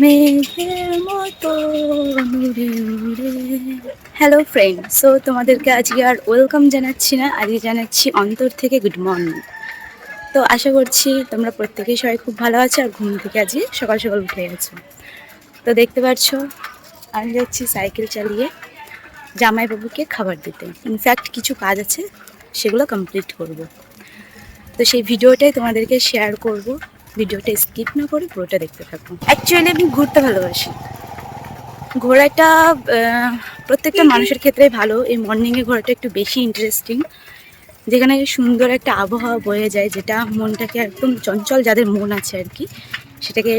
মতো hello friend so তোমাদেরকে আজকে আর ওয়েলকাম জানাচ্ছি না, আজকে জানাচ্ছি অন্তর থেকে গুড মর্নিং তো আশা করছি তোমরা প্রত্যেকেই সবাই খুব ভালো আছো আর ঘুম থেকে আজকে সকাল সকাল উঠে গেছো। তো দেখতে পাচ্ছ আমি যাচ্ছি সাইকেল চালিয়ে জামাইবাবুকে খাবার দিতে। ইনফ্যাক্ট কিছু কাজ আছে, সেগুলো কমপ্লিট করব। তো সেই ভিডিওটাই তোমাদেরকে শেয়ার করব। ভিডিওটা স্কিপ না করে পুরোটা দেখতে থাকো অ্যাকচুয়ালি আমি ঘুরতে ভালোবাসি। ঘোরাটা প্রত্যেকটা মানুষের ক্ষেত্রে ভালো। এই মর্নিংয়ে ঘোরাটা একটু বেশি ইন্টারেস্টিং যেখানে সুন্দর একটা আবহাওয়া বয়ে যায় যেটা মনটাকে একদম চঞ্চল যাদের মন আছে আর কি সেটাকে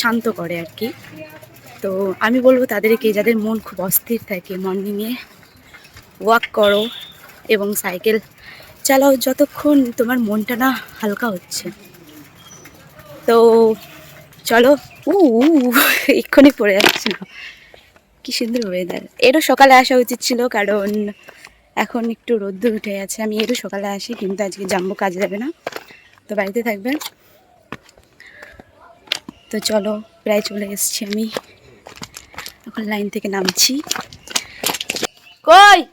শান্ত করে আর কি। তো আমি বলব তাদেরকে যাদের মন খুব অস্থির থাকে মর্নিংয়ে ওয়াক করো এবং সাইকেল চালাও। যতক্ষণ তোমার মনটা না হালকা হচ্ছে। তো চলো উ এক্ষুনি পড়ে যাচ্ছিল কি সুন্দর ওয়েদার এরও সকালে আসা উচিত ছিল, কারণ এখন একটু রোদ্দুর উঠে গেছে। আমি এরও সকালে আসি, কিন্তু আজকে জাম্বো কাজে যাবে না। তো বাড়িতে থাকবে। তো চলো, প্রায় চলে এসছি আমি। এখন লাইন থেকে নামছি। কই?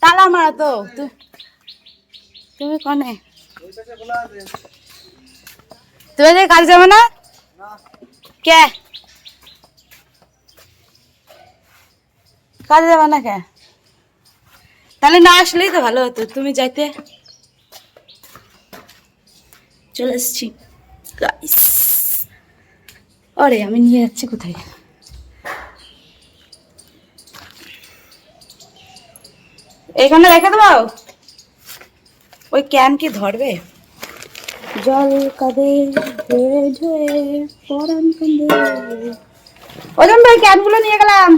তালা মারা তু- তুমি কনে? তুমি আজকে কাজ যাবে না? কে? কাজে যাবে না কে? তাহলে না আসলেই তো ভালো হতো তুমি যাইতে। চলে এসছি আরে আমি নিয়ে যাচ্ছি কোথায়? এখানে রেখে দেবো? ওই ক্যান কি ধরবে? জল কাঁদে ধুয়ে ধুয়ে পরাণ কাঁদে ওজন ভাই ক্যানগুলো নিয়ে গেলাম।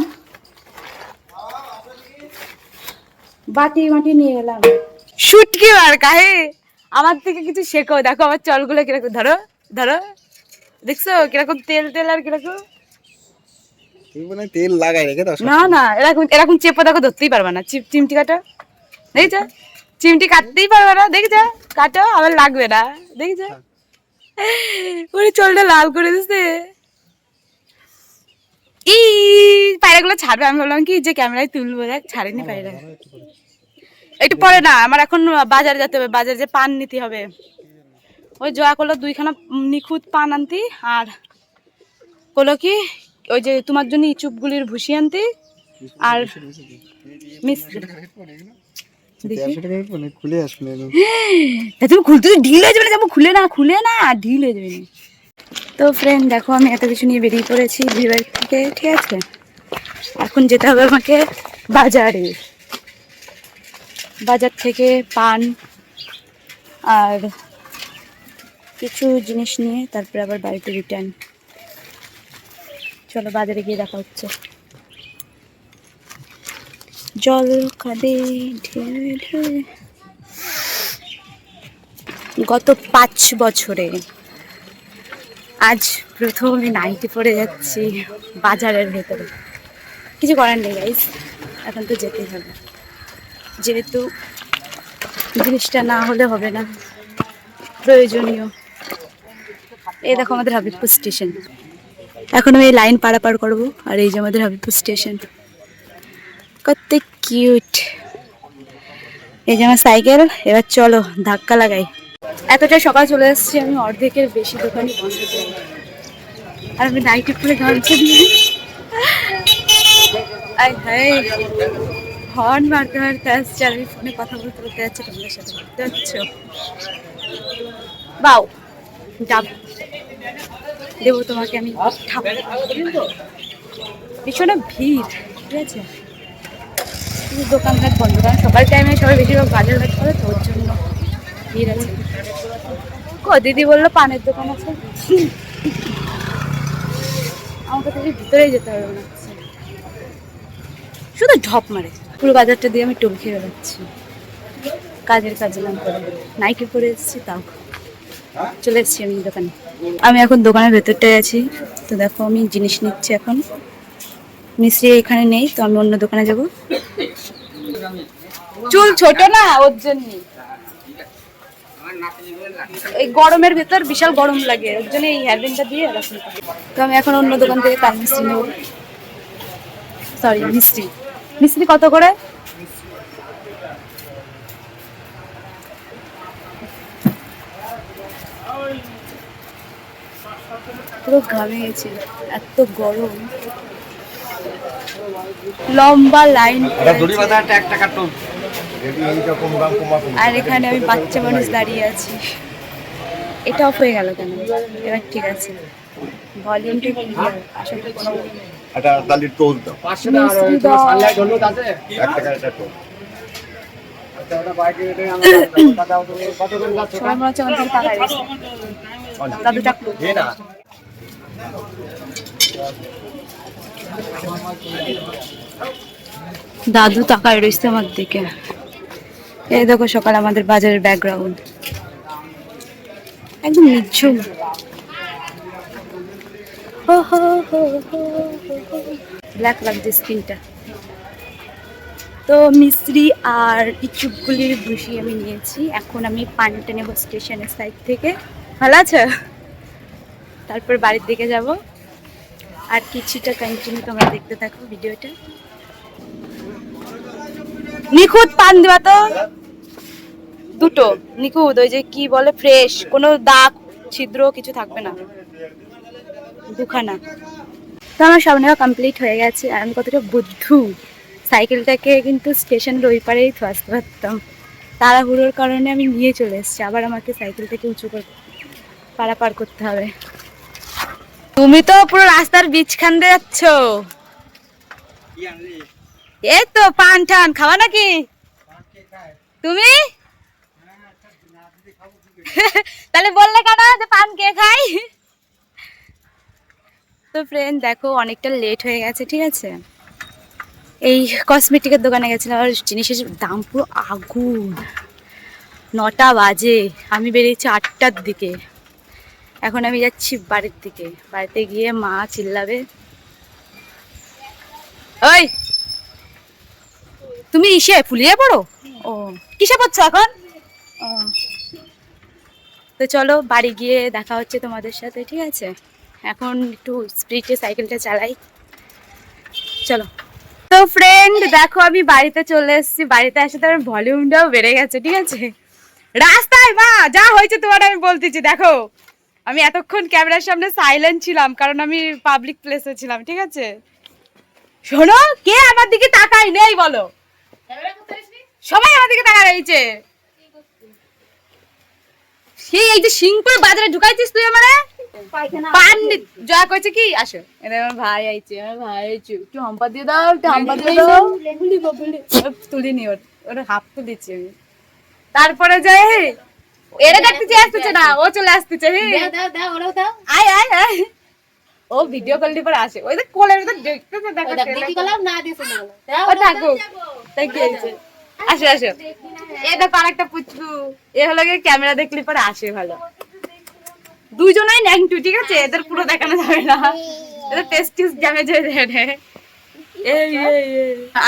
বাটি মাটি নিয়ে গেলাম। শুটকি মার কাহে। আমার থেকে কিছু শেখো দেখো আমার চলগুলো কীরকম ধরো ধরো। দেখছ কীরকম তেল তেল আর কীরকম? তুমি মনে তেল লাগাই রেখে দাও না না এরকম এরকম চেপে দেখো ধরতেই পারবে না। চিপ চিমটি কাটা। দেখছ? চিমটি কাটতেই পারবে না দেখছ? কাটো আবার লাগবে না দেখছ? ওরে চলটা লাল করে দিছে ই পায়রাগুলো ছাড়বে আমি বললাম কি যে ক্যামেরায় তুলবো দেখ ছাড়েনি পায়রা। একটু পরে না আমার এখন বাজারে যেতে হবে বাজারে যে পান নিতে হবে। ওই জয়া করল দুইখানা নিখুঁত পান আনতি আর করল কি ওই যে তোমার জন্য ইচুপগুলির ভুসি আনতি আর মানে খুলে আসবে না। তুমি খুলতে তো ঢিল হয়ে যাবে না খুলে না খুলে না ঢিল হয়ে যাবে না। তো ফ্রেন্ড দেখো আমি এত কিছু নিয়ে বেরিয়ে পড়েছি বিবাহ থেকে ঠিক আছে? এখন যেতে হবে আমাকে বাজারে। বাজার থেকে পান আর কিছু জিনিস নিয়ে তারপরে আবার বাড়িতে রিটার্ন চলো বাজারে গিয়ে দেখা হচ্ছে। জল কাঁদে গত পাঁচ বছরে আজ প্রথমে নাইটি পরে যাচ্ছি বাজারের ভেতরে। কিছু করার নেই গাইজ এখন তো যেতেই হবে। যেহেতু জিনিসটা না হলে হবে না। প্রয়োজনীয়। এই দেখো আমাদের হাবিবপুর স্টেশন এখন আমি লাইন পারাপার করব, আর এই যে আমাদের হাবিবপুর স্টেশন কিউট। এই যে আমার সাইকেল, এবার চলো ধাক্কা লাগাই। এতটা সকাল চলে এসেছি, আমি অর্ধেকের বেশি বন্ধ করে আর আমি নাইটি পরে গামছা দিয়ে হায় হর্ন মারতে মারতে আসছে আমি ফোনে কথা বলতে বলতে যাচ্ছি, তোমাদের সাথে দেখতে পাচ্ছ বাউ ডাব দেবো তোমাকে, আমি ভীষণ ভিড়, ঠিক আছে? কিন্তু বন্ধ, কারণ সকাল টাইমে সবাই বেশিরভাগ বাজার ঘাট করে, তো ওর জন্য ভিড় আছে। দিদি বলল পানের দোকান আছে? আমাকে তো এই ভিতরেই যেতে হবে মনে হচ্ছে। শুধু ঢপ মারে, পুরো বাজারটা দিয়ে আমি টোল খেয়ে বেড়াচ্ছি। কাজের কাজে নাম করে নাইটি পরে এসেছি, তাও। চলে এসেছি আমি দোকানে। আমি এখন দোকানের ভেতরটায় আছি। তো দেখো আমি জিনিস নিচ্ছি এখন। মিস্ত্রি এখানে নেই তো আমি অন্য দোকানে যাব। চুল ছোট না ওর জন্য? এই গরমের ভেতর বিশাল গরম লাগে ওর জন্য এই হেয়ারব্যান্ডটা দিয়ে এরকম তো আমি এখন অন্য দোকান থেকে কাল মিষ্টি নেব। সরি মিষ্টি মিষ্টি কত করে? পুরো ঘামে গেছে এত গরম। লম্বা লাইন আর এখানে আমি বাচ্চা মানুষ দাঁড়িয়ে আছি। এটা অফ হয়ে গেল কেন? এবার ঠিক আছে। ভলিউমটা একটা টোল দাও। এক একটা টোল। রয়েছে। দাদু না। দাদু তাকায় রয়েছে আমার দিকে। এই দেখো সকাল আমাদের বাজারের ব্যাকগ্রাউন্ড একদম নিঝুম। ব্ল্যাক লাগছে স্কিনটা। তো মিস্ত্রি আর ইচুপগুলির ভুসি আমি নিয়েছি। এখন আমি পানিটা নেব স্টেশনের সাইড থেকে। ভালো আছে? তারপর বাড়ির দিকে যাব। আর কিছুটা কন্টিনিউ তোমরা দেখতে থাকো ভিডিওটা। নিখুঁত পান দেবা তো? দুটো। নিখুঁত, ওই যে কি বলে ফ্রেশ কোনো দাগ, ছিদ্র, কিছু থাকবে না। দুখানা। তো আমার সব নেওয়া কমপ্লিট হয়ে গেছে, আর আমি কতটা বুদ্ধু। সাইকেলটাকে কিন্তু স্টেশনের ওই পারেই তো আসতে পারতাম তাড়াহুড়োর কারণে আমি নিয়ে চলে এসেছি, আবার আমাকে সাইকেলটাকে উঁচু করে পারাপার করতে হবে। তুমি তো পুরো রাস্তার বীজখান দিয়ে যাচ্ছ। এই তো পান টান খাওয়া নাকি? তুমি? তাহলে বললে কেন যে পান কে খাই তো ফ্রেন্ড দেখো, অনেকটা লেট হয়ে গেছে, ঠিক আছে? এই কসমেটিকের দোকানে গেছিলাম, আর জিনিসের দাম পুরো আগুন। নটা বাজে, আমি বেরিয়েছি আটটার দিকে। এখন আমি যাচ্ছি বাড়ির দিকে। বাড়িতে গিয়ে মা চিল্লাবে। ওই! তুমি ইসে ফুলিয়ে পড়ো? ও। কিসে পড়ছো এখন? ও। তো চলো, বাড়ি গিয়ে দেখা হচ্ছে তোমাদের সাথে, ঠিক আছে? এখন একটু স্পিডে সাইকেলটা চালাই। চলো। তো ফ্রেন্ড দেখো আমি বাড়িতে চলে এসেছি। বাড়িতে এসে তো আমার ভলিউমটাও বেড়ে গেছে, ঠিক আছে? রাস্তায় মা, যা হয়েছে তোমার আমি বলতেছি, দেখো। আমি এতক্ষণ ক্যামেরার সামনে সাইলেন্ট ছিলাম কারণ আমি পাবলিক প্লেসে ছিলাম ঠিক আছে? শোনো কে আমার দিকে তাকাই নেই বলো? সবাই আমার দিকে তাকা রয়েছে। সেই এই যে সিংপুর বাজারে ঢুকাইছিস তুই আমারে? পান জয়া কইছে কি? আসো। এটা আমার ভাই আইছে আমার ভাই আইছে। একটু হাম্পা দিয়ে দাও একটু হাম্পা দিয়ে দাও। বলি তুলিনি ওর ওর হাফ তুলেছি আমি। তারপরে যাই। এটা দেখতেছি আসতেছে না। ও চলে আসতেছে হে। আয় আয় আয়। ও ভিডিও কল পরে আসে। ওই যে কোলের ভিতর দেখতেছে দেখো ও থাকুক। তাই কি হয়েছে আসো। আসো এ দেখো আরেকটা পুচকু। এ হলো গিয়ে ক্যামেরা দেখলে পরে আসে ভালো। দুইজনেই ন্যাংটু ঠিক আছে? এদের পুরো দেখানো যাবে না। এদের টেস্টিস ড্যামেজ হয়ে যাবে। এই, এই।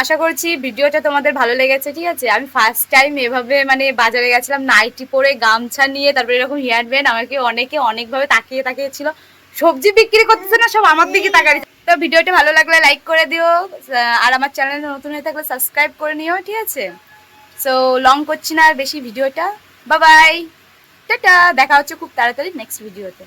আশা করছি ভিডিওটা তোমাদের ভালো লেগেছে ঠিক আছে? আমি ফার্স্ট টাইম এভাবে মানে বাজারে গেছিলাম নাইটি পরে গামছা নিয়ে তারপরে এরকম হেয়ার ব্যান্ড আমাকে অনেকে অনেকভাবে তাকিয়ে তাকিয়ে ছিল সবজি বিক্রি করতেছে না সব আমার দিকে তাকাই তো ভিডিওটা ভালো লাগলে লাইক করে দিও আর আমার চ্যানেল নতুন হয়ে থাকলে সাবস্ক্রাইব করে নিও ঠিক আছে? সো লং করছি না আর বেশি ভিডিওটা। বাই বাই টাটা দেখা হচ্ছে খুব তাড়াতাড়ি নেক্সট ভিডিওতে